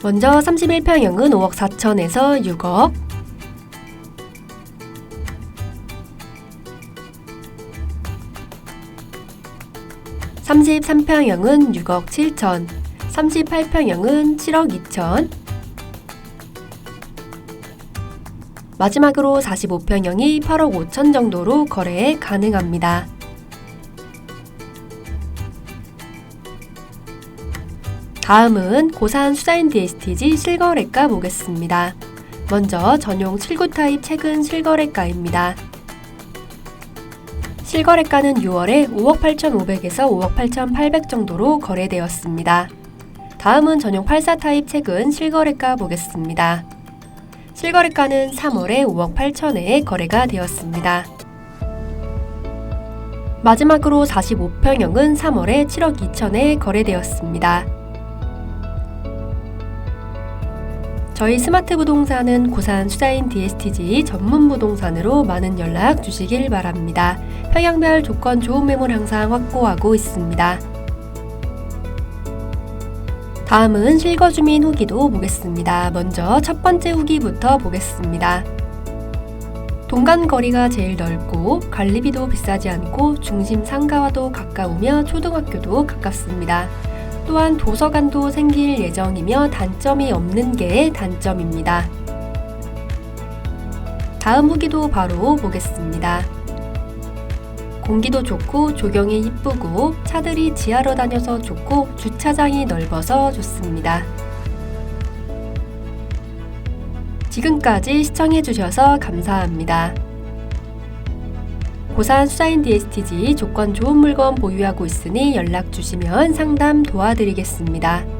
먼저 31평형은 5억 4천에서 6억, 33평형은 6억 7천, 38평형은 7억 2천, 마지막으로 45평형이 8억 5천 정도로 거래 가능합니다. 다음은 고산 수자인 DSTG 실거래가 보겠습니다. 먼저 전용 7구 타입 최근 실거래가입니다. 실거래가는 6월에 5억 8,500에서 5억 8,800 정도로 거래되었습니다. 다음은 전용 84 타입 최근 실거래가 보겠습니다. 실거래가는 3월에 5억 8천에 거래가 되었습니다. 마지막으로 45평형은 3월에 7억 2천에 거래되었습니다. 저희 스마트 부동산은 고산 수자인 DSTG 전문 부동산으로 많은 연락 주시길 바랍니다. 평양별 조건 좋은 매물 항상 확보하고 있습니다. 다음은 실거주민 후기도 보겠습니다. 먼저 첫 번째 후기부터 보겠습니다. 동간 거리가 제일 넓고 관리비도 비싸지 않고 중심 상가와도 가까우며 초등학교도 가깝습니다. 또한 도서관도 생길 예정이며 단점이 없는 게 단점입니다. 다음 후기도 바로 보겠습니다. 공기도 좋고 조경이 이쁘고 차들이 지하로 다녀서 좋고 주차장이 넓어서 좋습니다. 지금까지 시청해주셔서 감사합니다. 고산 수자인 DSTG 조건 좋은 물건 보유하고 있으니 연락 주시면 상담 도와드리겠습니다.